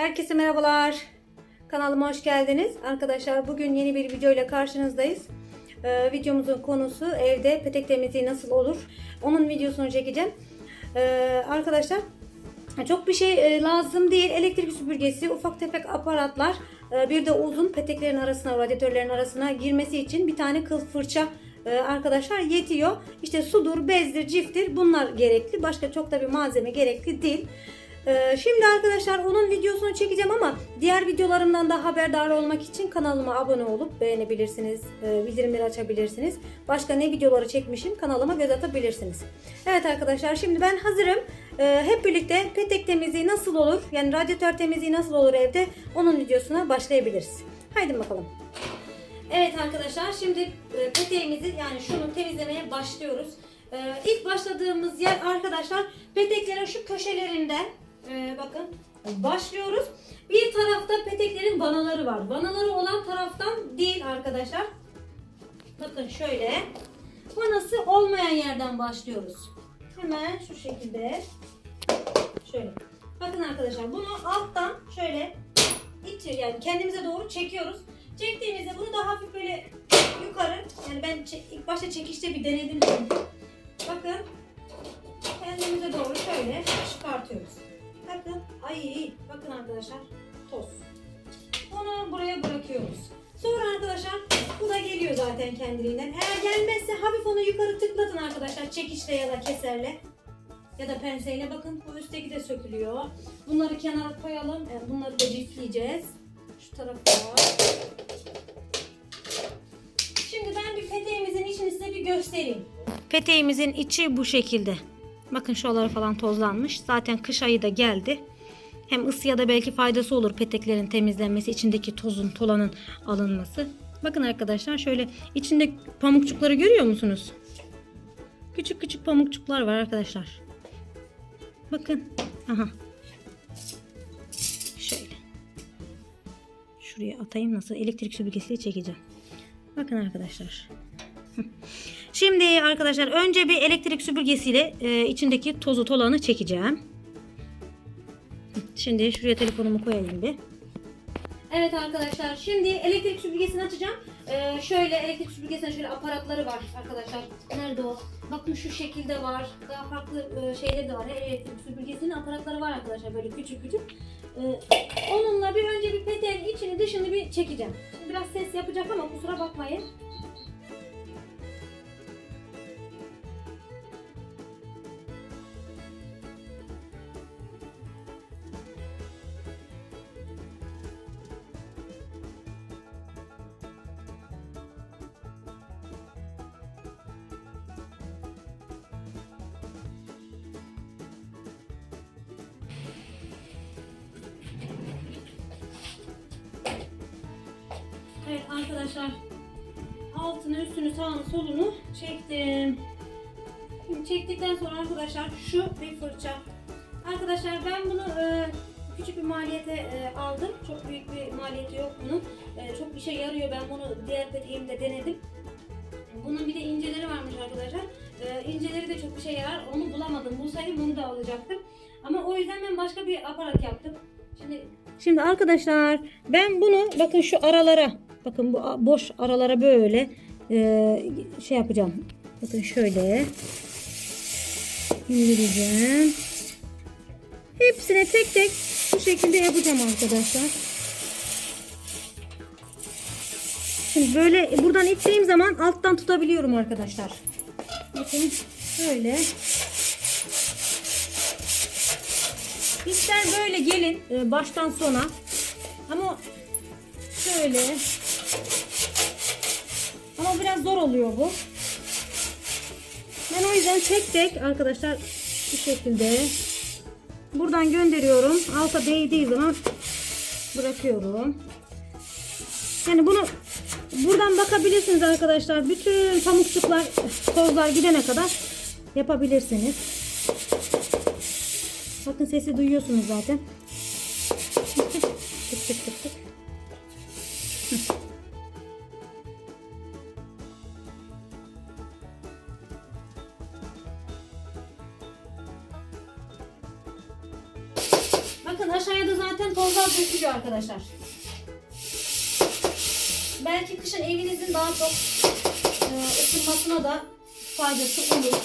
Herkese merhabalar. Kanalıma hoş geldiniz. Arkadaşlar bugün yeni bir video ile karşınızdayız. Ee, videomuzun konusu evde petek temizliği nasıl olur? Onun videosunu çekeceğim. Ee, arkadaşlar çok bir şey e, lazım değil. Elektrik süpürgesi, ufak tefek aparatlar, e, bir de uzun peteklerin arasına, radyatörlerin arasına girmesi için bir tane kıl fırça e, arkadaşlar yetiyor. İşte sudur, bezdir, ciftir bunlar gerekli. Başka çok da bir malzeme gerekli değil. Ee, Şimdi arkadaşlar onun videosunu çekeceğim ama diğer videolarımdan da haberdar olmak için kanalıma abone olup beğenebilirsiniz, e, bildirimleri açabilirsiniz. Başka ne videoları çekmişim kanalıma göz atabilirsiniz. Evet arkadaşlar şimdi ben hazırım. Ee, Hep birlikte petek temizliği nasıl olur, yani radyatör temizliği nasıl olur evde onun videosuna başlayabiliriz. Haydi bakalım. Evet arkadaşlar şimdi e, peteğimizi yani şunu temizlemeye başlıyoruz. Ee, ilk başladığımız yer arkadaşlar peteklerin şu köşelerinden e, bakın başlıyoruz. Bir tarafta peteklerin vanaları var. Vanaları olan taraftan değil arkadaşlar. Bakın şöyle. Vanası olmayan yerden başlıyoruz. Hemen şu şekilde. Şöyle. Bakın arkadaşlar bunu alttan şöyle ittir yani kendimize doğru çekiyoruz. Çektiğimizde bunu da hafif böyle yukarı yani ben ilk başta çekişte bir denedim. Bakın kendimize doğru şöyle çıkartıyoruz. Bakın ay bakın arkadaşlar toz. Onu buraya bırakıyoruz. Sonra arkadaşlar bu da geliyor zaten kendiliğinden. Eğer gelmezse hafif onu yukarı tıklatın arkadaşlar çekiçle ya da keserle. Ya da penseyle bakın bu üstteki de sökülüyor. Bunları kenara koyalım. E, Bunları da cifleyeceğiz. Şu tarafa. Şimdi ben bir peteğimizin içini size bir göstereyim. Peteğimizin içi bu şekilde. Bakın şuraları falan tozlanmış. Zaten kış ayı da geldi. Hem ısıya da belki faydası olur peteklerin temizlenmesi, içindeki tozun, tolanın alınması. Bakın arkadaşlar şöyle içinde pamukçukları görüyor musunuz? Küçük küçük pamukçuklar var arkadaşlar. Bakın. Aha. Şöyle. Şuraya atayım nasıl elektrik süpürgesiyle çekeceğim. Bakın arkadaşlar. Şimdi arkadaşlar önce bir elektrik süpürgesiyle e, içindeki tozu tolanı çekeceğim. Şimdi şuraya telefonumu koyayım bir. Evet arkadaşlar şimdi elektrik süpürgesini açacağım. Ee, şöyle elektrik süpürgesinin şöyle aparatları var arkadaşlar. Nerede o? Bakın şu şekilde var. Daha farklı e, şeyleri de var. Elektrik süpürgesinin aparatları var arkadaşlar böyle küçük küçük. Ee, onunla bir önce bir peteğin içini dışını bir çekeceğim. Şimdi biraz ses yapacak ama kusura bakmayın. Evet arkadaşlar altını üstünü sağını solunu çektim. Şimdi çektikten sonra arkadaşlar şu bir fırça. Arkadaşlar ben bunu e, küçük bir maliyete e, aldım. Çok büyük bir maliyeti yok bunun. E, çok işe yarıyor. Ben bunu diğer peteğimde denedim. Bunun bir de inceleri varmış arkadaşlar. E, inceleri de çok işe yarar. Onu bulamadım. Bulsaydım bunu da alacaktım. Ama o yüzden ben başka bir aparat yaptım. Şimdi Şimdi arkadaşlar ben bunu bakın şu aralara bakın bu boş aralara böyle e, şey yapacağım. Bakın şöyle indireceğim. Hepsine tek tek bu şekilde yapacağım arkadaşlar. Şimdi böyle buradan ittiğim zaman alttan tutabiliyorum arkadaşlar. Bakın şöyle. İster böyle gelin e, baştan sona ama şöyle zor oluyor bu. Ben o yüzden tek tek arkadaşlar bu şekilde buradan gönderiyorum. Alta değdiği zaman bırakıyorum. Yani bunu buradan bakabilirsiniz arkadaşlar. Bütün pamukçuklar, tozlar gidene kadar yapabilirsiniz. Bakın sesi duyuyorsunuz zaten. Tozlar dökülüyor arkadaşlar. Belki kışın evinizin daha çok e, ısınmasına da faydası olur.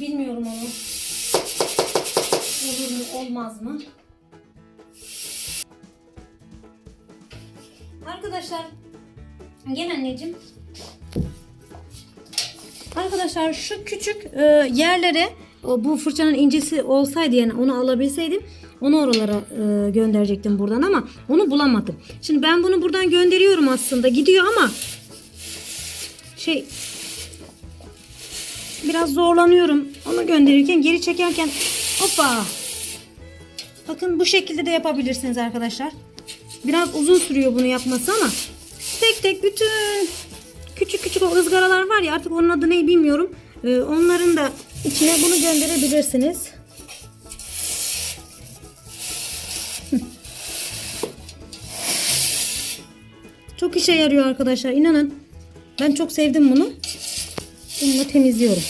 Bilmiyorum onu. Olur mu olmaz mı? Arkadaşlar gel anneciğim. Arkadaşlar şu küçük e, yerlere o, bu fırçanın incisi olsaydı yani onu alabilseydim onu oralara e, gönderecektim buradan ama onu bulamadım. Şimdi ben bunu buradan gönderiyorum aslında gidiyor ama şey biraz zorlanıyorum onu gönderirken geri çekerken hoppa bakın bu şekilde de yapabilirsiniz arkadaşlar. Biraz uzun sürüyor bunu yapması ama tek tek bütün küçük küçük o ızgaralar var ya artık onun adı ne bilmiyorum. Ee, onların da içine bunu gönderebilirsiniz. İşe yarıyor arkadaşlar inanın. Ben çok sevdim bunu. Bununla temizliyorum.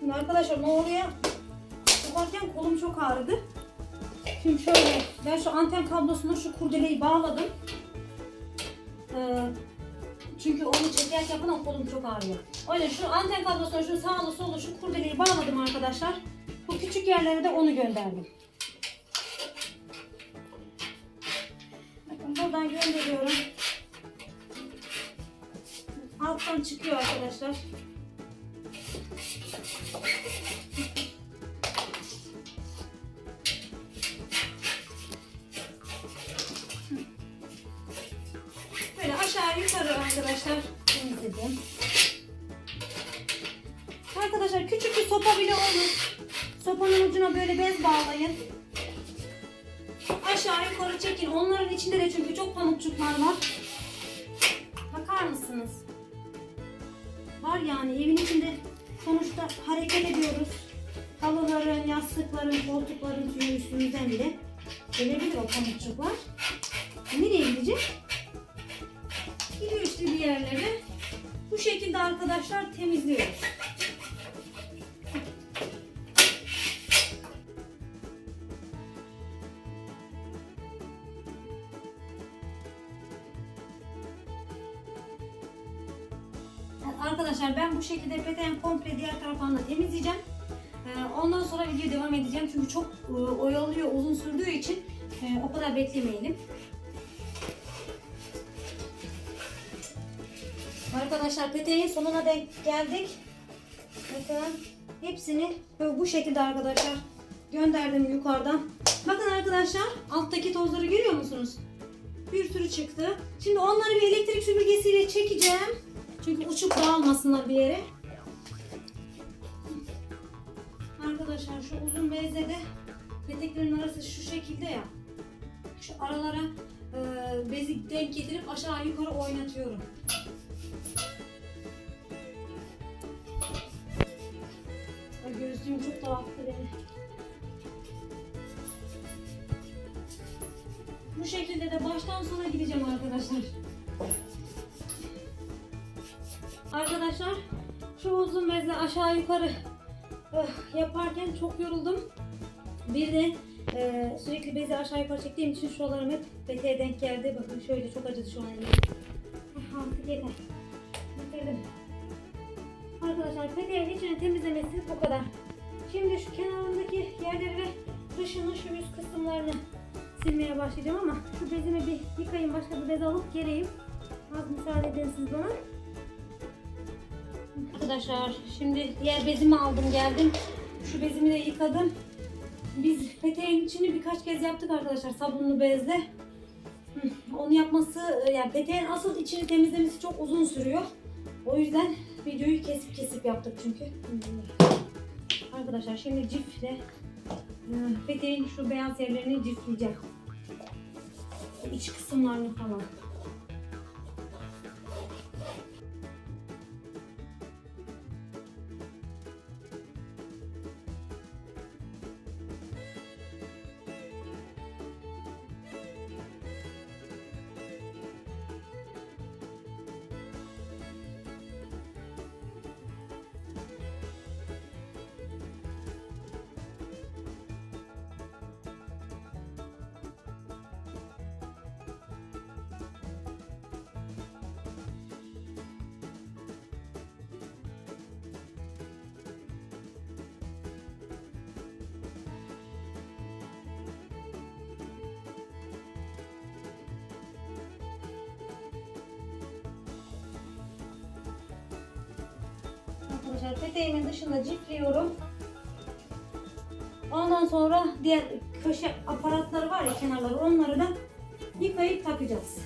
Şimdi arkadaşlar ne oluyor? Yaparken kolum çok ağrıdı. Şimdi şöyle ben şu anten kablosuna şu kurdeleyi bağladım. Ee, çünkü onu çekerken falan kolum çok ağrıyor. O yüzden şu anten kablosuna şu sağlı solu şu kurdeleyi bağladım arkadaşlar. Bu küçük yerlere de onu gönderdim. Bakın buradan gönderiyorum. Alttan çıkıyor arkadaşlar. Böyle aşağı yukarı arkadaşlar temizledim. Arkadaşlar küçük bir sopa bile olur. Sopanın ucuna böyle bez bağlayın. Aşağı yukarı çekin. Onların içinde de çünkü çok pamukçuklar var. Bakar mısınız? Var yani evin içinde sonuçta hareket ediyoruz. Halıların, yastıkların, koltukların tüyü üstümüzden bile gelebilir o pamukçuklar. Nereye gidecek? Gidiyor işte bir yerlere. Bu şekilde arkadaşlar temizliyoruz. Şekilde peteğin komple diğer tarafını da temizleyeceğim. Ee, Ondan sonra video devam edeceğim çünkü çok e, oyalıyor uzun sürdüğü için e, o kadar beklemeyelim. Arkadaşlar peteğin sonuna denk geldik. Bakın hepsini böyle bu şekilde arkadaşlar gönderdim yukarıdan. Bakın arkadaşlar alttaki tozları görüyor musunuz? Bir sürü çıktı. Şimdi onları bir elektrik süpürgesiyle çekeceğim. Çünkü uçup dağılmasınlar bir yere. Arkadaşlar şu uzun bezle de peteklerin arası şu şekilde ya. Şu aralara e, bezi denk getirip aşağı yukarı oynatıyorum. Ay gözlüğüm çok dağıttı beni. Bu şekilde de baştan sona gideceğim arkadaşlar. Arkadaşlar şu uzun bezle aşağı yukarı eh, yaparken çok yoruldum. Bir de e, sürekli bezi aşağı yukarı çektiğim için şuralarım hep peteğe denk geldi. Bakın şöyle çok acıdı şu an elim. Ah, Artık yeter. Bitirdim. Arkadaşlar peteğin içini temizlemesi bu kadar. Şimdi şu kenarındaki yerleri ve dışını şu üst kısımlarını silmeye başlayacağım ama şu bezimi bir yıkayayım başka bir bez alıp geleyim. Az müsaade edin siz bana. Arkadaşlar şimdi diğer bezimi aldım geldim. Şu bezimi de yıkadım. Biz peteğin içini birkaç kez yaptık arkadaşlar sabunlu bezle. Onu yapması yani peteğin asıl içini temizlemesi çok uzun sürüyor. O yüzden videoyu kesip kesip yaptık çünkü. Arkadaşlar şimdi cifle e, peteğin şu beyaz yerlerini cifleyeceğim. İç kısımlarını falan. Peteğimin dışında cifliyorum. Ondan sonra diğer köşe aparatları var ya kenarları onları da yıkayıp takacağız.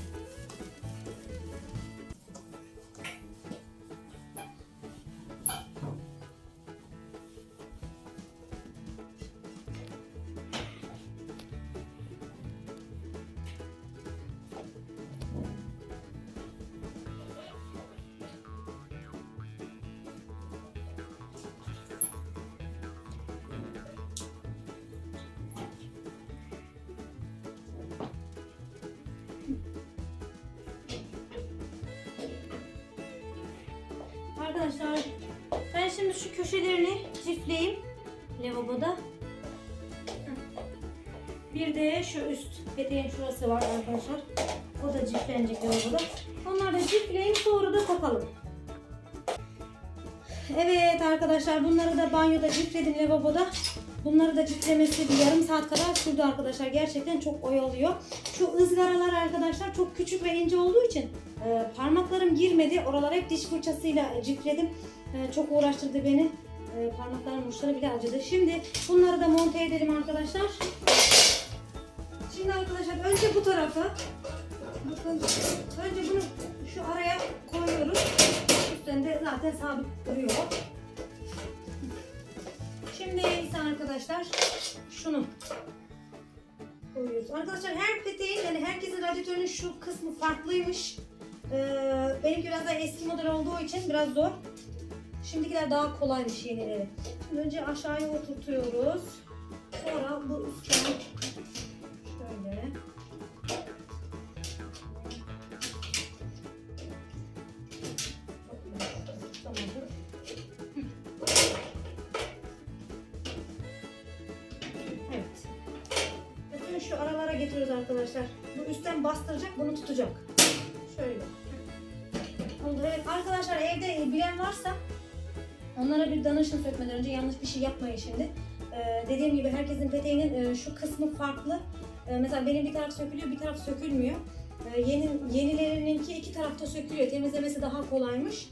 Arkadaşlar ben şimdi şu köşelerini çiftleyeyim lavaboda. Bir de şu üst peteğin şurası var arkadaşlar. O da ciflenecek lavaboda. Onları da cifleyeyim sonra da takalım. Evet arkadaşlar bunları da banyoda cifledim lavaboda. Bunları da ciflemesi bir yarım saat kadar sürdü arkadaşlar. Gerçekten çok oyalıyor. Şu ızgaralar arkadaşlar çok küçük ve ince olduğu için e, parmaklarım girmedi. Oralar hep diş fırçasıyla cifledim. E, çok uğraştırdı beni. E, parmaklarım uçları bile acıdı. Şimdi bunları da monte edelim arkadaşlar. Şimdi arkadaşlar önce bu tarafa bakın önce bunu şu araya koyuyoruz. Üstünde zaten sabit duruyor. Şimdi ise arkadaşlar şunu koyuyoruz. Arkadaşlar her peteğin yani herkesin radyatörünün şu kısmı farklıymış. Ee, benimki biraz daha eski model olduğu için biraz zor. Şimdikiler daha kolaymış yenileri. Şimdi önce aşağıya oturtuyoruz. Sonra bu üstten şöyle. Evet. Bütün şu aralara getiriyoruz arkadaşlar. Bu üstten bastıracak, bunu tutacak. Evet arkadaşlar evde bilen varsa onlara bir danışın sökmeden önce yanlış bir şey yapmayın şimdi. Ee, dediğim gibi herkesin peteğinin e, şu kısmı farklı. Ee, mesela benim bir taraf sökülüyor, bir taraf sökülmüyor. Ee, yeni, yenilerininki iki tarafta sökülüyor. Temizlemesi daha kolaymış.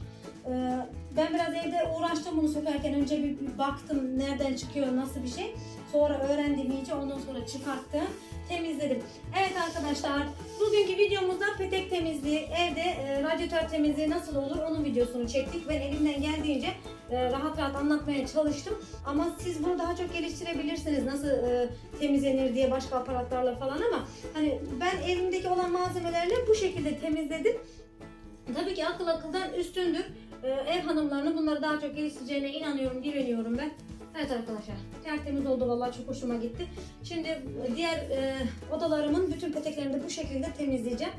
Ee, ben biraz evde uğraştım bunu sökerken. Önce bir, bir baktım nereden çıkıyor, nasıl bir şey. Sonra öğrendim iyice, ondan sonra çıkarttım, temizledim. Evet arkadaşlar, bugünkü videomuzda petek temizliği, evde e, radyatör temizliği nasıl olur onun videosunu çektik. Ben elimden geldiğince e, rahat rahat anlatmaya çalıştım. Ama siz bunu daha çok geliştirebilirsiniz nasıl e, temizlenir diye başka aparatlarla falan ama hani ben elimdeki olan malzemelerle bu şekilde temizledim. Tabii ki akıl akıldan üstündür. Ee, ev hanımlarının bunları daha çok geliştireceğine inanıyorum, güveniyorum ben. Evet arkadaşlar, tertemiz oldu vallahi çok hoşuma gitti. Şimdi e, diğer e, odalarımın bütün peteklerini de bu şekilde temizleyeceğim.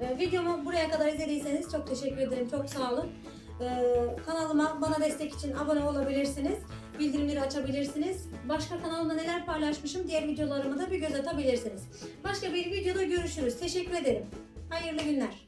E, videomu buraya kadar izlediyseniz çok teşekkür ederim, çok sağ olun. E, kanalıma bana destek için abone olabilirsiniz. Bildirimleri açabilirsiniz. Başka kanalımda neler paylaşmışım diğer videolarımı da bir göz atabilirsiniz. Başka bir videoda görüşürüz. Teşekkür ederim. Hayırlı günler.